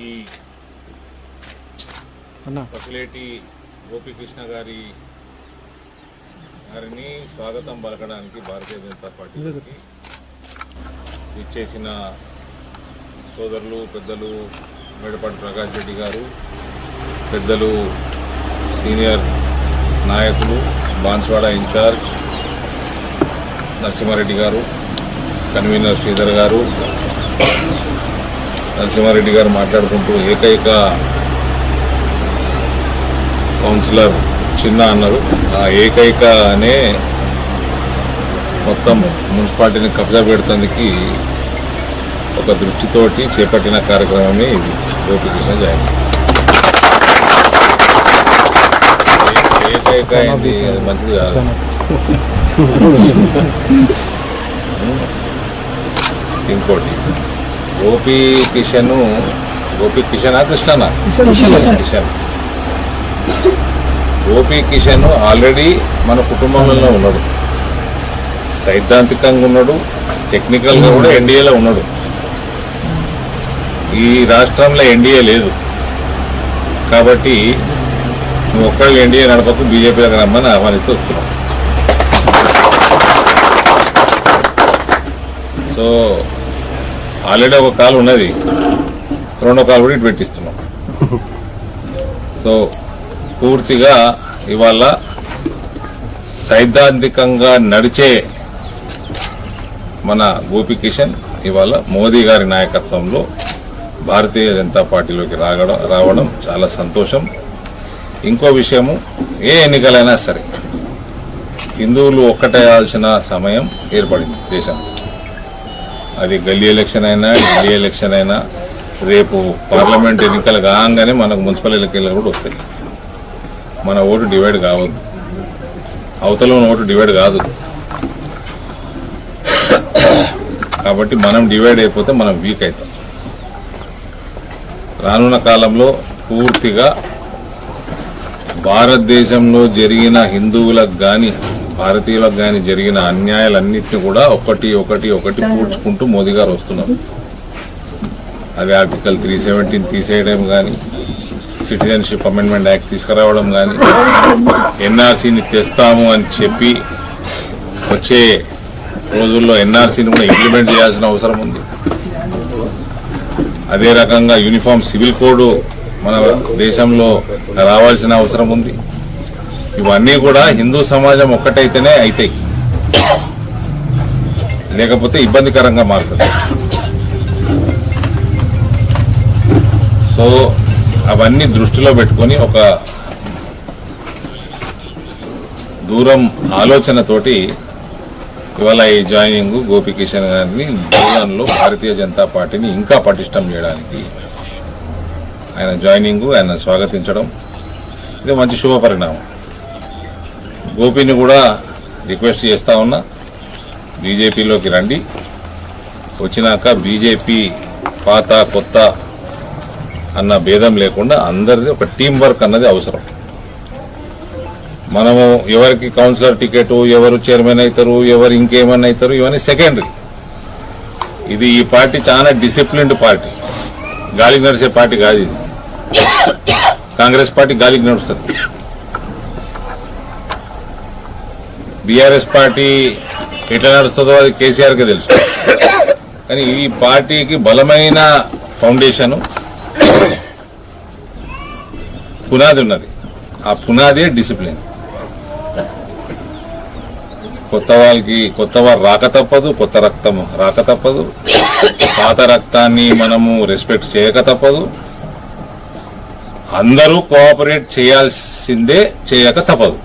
ఈ పసిలేటి గోపికృష్ణ గారి గారిని స్వాగతం పలకడానికి భారతీయ జనతా పార్టీకి ఇచ్చేసిన సోదరులు పెద్దలు మేడపాటి ప్రకాష్ రెడ్డి గారు పెద్దలు సీనియర్ నాయకులు బాన్స్వాడ ఇన్ఛార్జ్ నరసింహారెడ్డి గారు కన్వీనర్ శ్రీధర్ గారు నరసింహారెడ్డి గారు మాట్లాడుకుంటూ ఏకైక కౌన్సిలర్ చిన్న అన్నారు. ఆ ఏకైక అనే మొత్తం మున్సిపాలిటీని కబ్జా పెడుతందుకు ఒక దృష్టితోటి చేపట్టిన కార్యక్రమమే ఇది. గోపికృష్ణ జయంతి ఏ- ఏకైక అయింది అది మంచిది కాదు. ఇంకోటి. గోపి కిషన్ గోపి కిషనా కృష్ణనా? కిషన్ గోపి కిషన్ ఆల్రెడీ మన కుటుంబంలో ఉన్నాడు. సైద్ధాంతికంగా ఉన్నాడు టెక్నికల్గా కూడా ఎన్డీఏలో ఉన్నాడు. ఈ రాష్ట్రంలో ఎన్డీఏ లేదు. కాబట్టి నువ్వు ఒక్కడికి ఎన్డీఏ నడపకు బీజేపీలోకి రమ్మని ఆహ్వానిస్తూ వస్తున్నాం సో ఆల్రెడీ ఒక కాలు ఉన్నది. రెండో కాలు కూడా ఇటు పెట్టిస్తున్నాం. సో పూర్తిగా ఇవాళ సైద్ధాంతికంగా నడిచే మన గోపికిషన్ ఇవాళ మోదీ గారి నాయకత్వంలో భారతీయ జనతా పార్టీలోకి రాగడం రావడం చాలా సంతోషం. ఇంకో విషయము ఏ ఎన్నికలైనా సరే హిందువులు ఒక్కటేయాల్సిన సమయం ఏర్పడింది దేశం. అది గల్లీ ఎలక్షన్ అయినా ఢిల్లీ ఎలక్షన్ అయినా రేపు పార్లమెంట్ ఎన్నికలు కాగానే మనకు మున్సిపల్ ఎన్నికలు కూడా వస్తాయి. మన ఓటు డివైడ్ కావద్దు. అవతల ఉన్న ఓటు డివైడ్ కాదు. కాబట్టి మనం డివైడ్ అయిపోతే మనం వీక్ అవుతాం. రానున్న కాలంలో పూర్తిగా భారతదేశంలో జరిగిన హిందువులకు కానీ భారతీయులకు కానీ జరిగిన అన్యాయాలన్నింటినీ కూడా ఒకటి ఒకటి ఒకటి పూడ్చుకుంటూ మోదీ గారు వస్తున్నారు. అవి ఆర్టికల్ త్రీ సెవెంటీన్ తీసేయడం కానీ సిటిజన్షిప్ అమెండ్మెంట్ యాక్ట్ తీసుకురావడం కానీ ఎన్ఆర్సీని తెస్తాము అని చెప్పి వచ్చే రోజుల్లో ఎన్ఆర్సీని కూడా ఇంప్లిమెంట్ చేయాల్సిన అవసరం ఉంది. అదే రకంగా యూనిఫామ్ సివిల్ కోడ్ మన దేశంలో రావాల్సిన అవసరం ఉంది. ఇవన్నీ కూడా హిందూ సమాజం ఒక్కటైతేనే అవుతాయి లేకపోతే ఇబ్బందికరంగా మారుతుంది. సో అవన్నీ దృష్టిలో పెట్టుకొని ఒక దూరం ఆలోచనతోటి ఇవాళ ఈ జాయినింగ్ గోపికిషన్ గారిని జూలన్లో భారతీయ జనతా పార్టీని ఇంకా పటిష్టం చేయడానికి ఆయన జాయినింగ్ ఆయన స్వాగతించడం ఇది మంచి శుభ పరిణామం గోపిని కూడా రిక్వెస్ట్ చేస్తా ఉన్నా. బీజేపీలోకి రండి. వచ్చినాక బీజేపీ పాత కొత్త అన్న భేదం లేకుండా అందరిది ఒక టీం వర్క్ అన్నది అవసరం. మనము ఎవరికి కౌన్సిలర్ టికెట్ ఎవరు చైర్మన్ అవుతారు ఎవరు ఇంకేమన్నా అవుతారు ఇవన్నీ సెకండరీ. ఇది ఈ పార్టీ చాలా డిసిప్లిన్డ్ పార్టీ. గాలికి నడిచే పార్టీ కాదు ఇది. కాంగ్రెస్ పార్టీ గాలికి నడుస్తుంది. బీఆర్ఎస్ పార్టీ ఎట్లా నడుస్తుందో అది కేసీఆర్కే తెలుసు. కానీ ఈ పార్టీకి బలమైన ఫౌండేషను పునాది ఉన్నది. ఆ పునాదే డిసిప్లిన్. కొత్త వాళ్ళకి కొత్త వారు రాక తప్పదు కొత్త రక్తం రాక తప్పదు. పాత రక్తాన్ని మనము రెస్పెక్ట్ చేయక తప్పదు. అందరూ కోఆపరేట్ చేయాల్సిందే చేయక తప్పదు.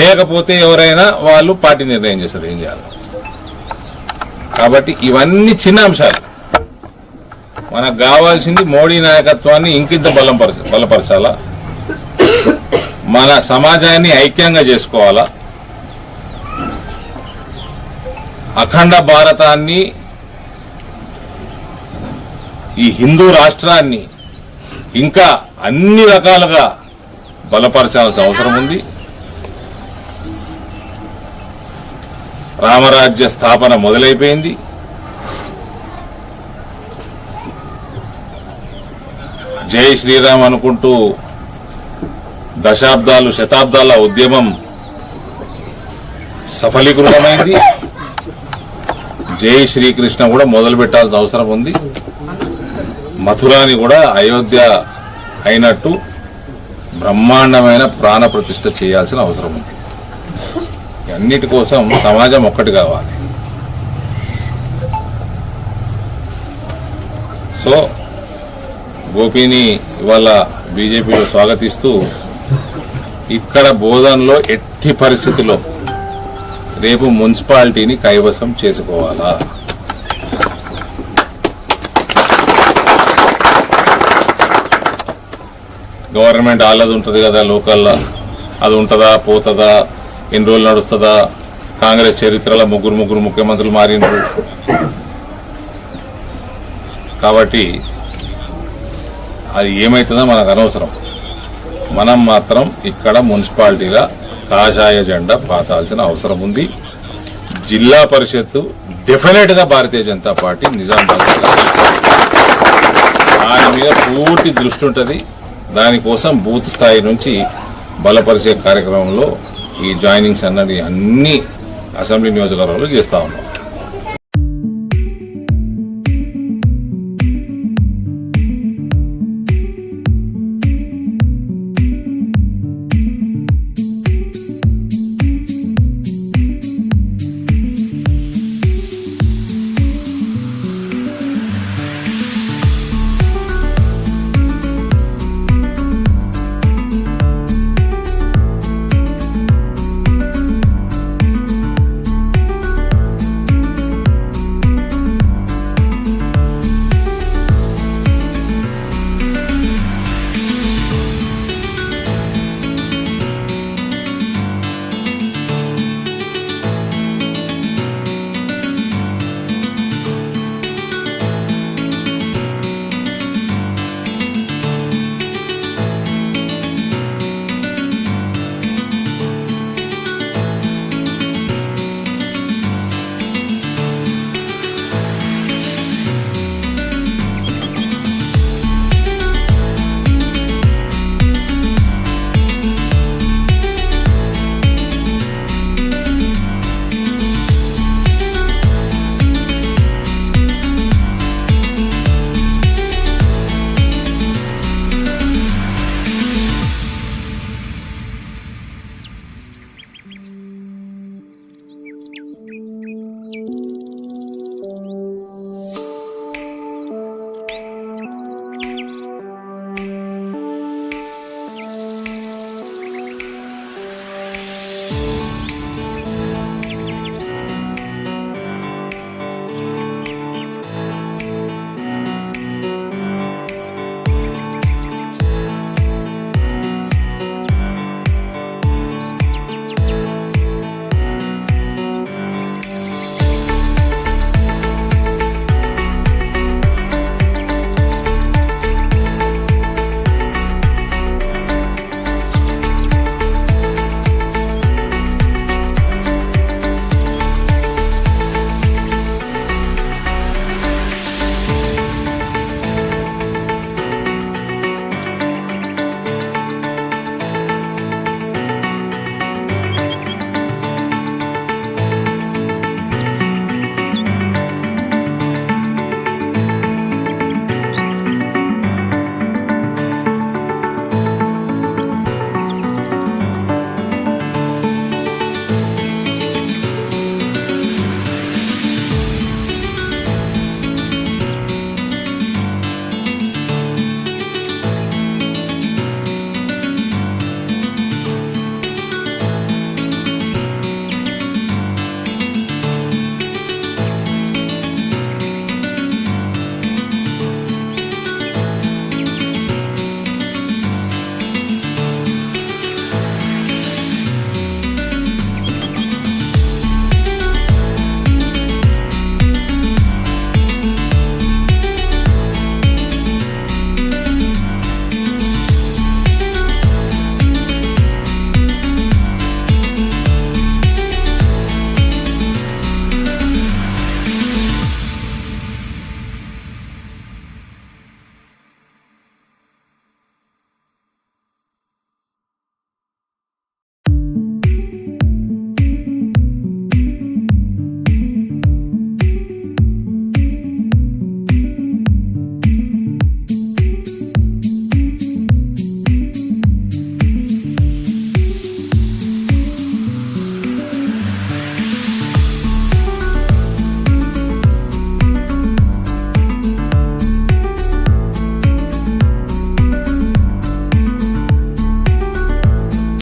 చేయకపోతే ఎవరైనా వాళ్ళు పార్టీ నిర్ణయం చేస్తారు ఏం చేయాలి? కాబట్టి ఇవన్నీ చిన్న అంశాలు. మనకు కావాల్సింది మోడీ నాయకత్వాన్ని ఇంకింత బలంపరచ బలపరచాలా? మన సమాజాన్ని ఐక్యంగా చేసుకోవాలా? అఖండ భారతాన్ని ఈ హిందూ రాష్ట్రాన్ని ఇంకా అన్ని రకాలుగా బలపరచాల్సిన అవసరం ఉంది. రామరాజ్య స్థాపన మొదలైపోయింది. జై శ్రీరామ్ అనుకుంటూ దశాబ్దాలు శతాబ్దాల ఉద్యమం సఫలీకృతమైంది. జై శ్రీకృష్ణ కూడా మొదలు పెట్టాల్సిన అవసరం ఉంది. మథురాని కూడా అయోధ్య అయినట్టు బ్రహ్మాండమైన ప్రాణ ప్రతిష్ట చేయాల్సిన అవసరం ఉంది. అన్నిటి కోసం సమాజం ఒక్కటి కావాలి. సో గోపిని ఇవాళ బీజేపీలో స్వాగతిస్తూ ఇక్కడ బోధనలో ఎట్టి పరిస్థితిలో రేపు మున్సిపాలిటీని కైవసం చేసుకోవాలా? గవర్నమెంట్ వాళ్ళది ఉంటుంది కదా లోకల్లో. అది ఉంటుందా పోతుందా? ఎన్ని రోజులు నడుస్తుందా? కాంగ్రెస్ చరిత్రలో ముగ్గురు ముగ్గురు ముఖ్యమంత్రులు మారినారు కాబట్టి అది ఏమవుతుందో మనకు అనవసరం. మనం మాత్రం ఇక్కడ మున్సిపాలిటీలో కాషాయ జెండా పాతాల్సిన అవసరం ఉంది. జిల్లా పరిషత్తు డెఫినెట్గా భారతీయ జనతా పార్టీ నిజామాబాద్ దాని మీద పూర్తి దృష్టి ఉంటుంది. దానికోసం బూత్ స్థాయి నుంచి బలపరిచే కార్యక్రమంలో ఈ జాయినింగ్స్ అన్నది అన్ని అసెంబ్లీ నియోజకవర్గాలు చేస్తా ఉన్నాం.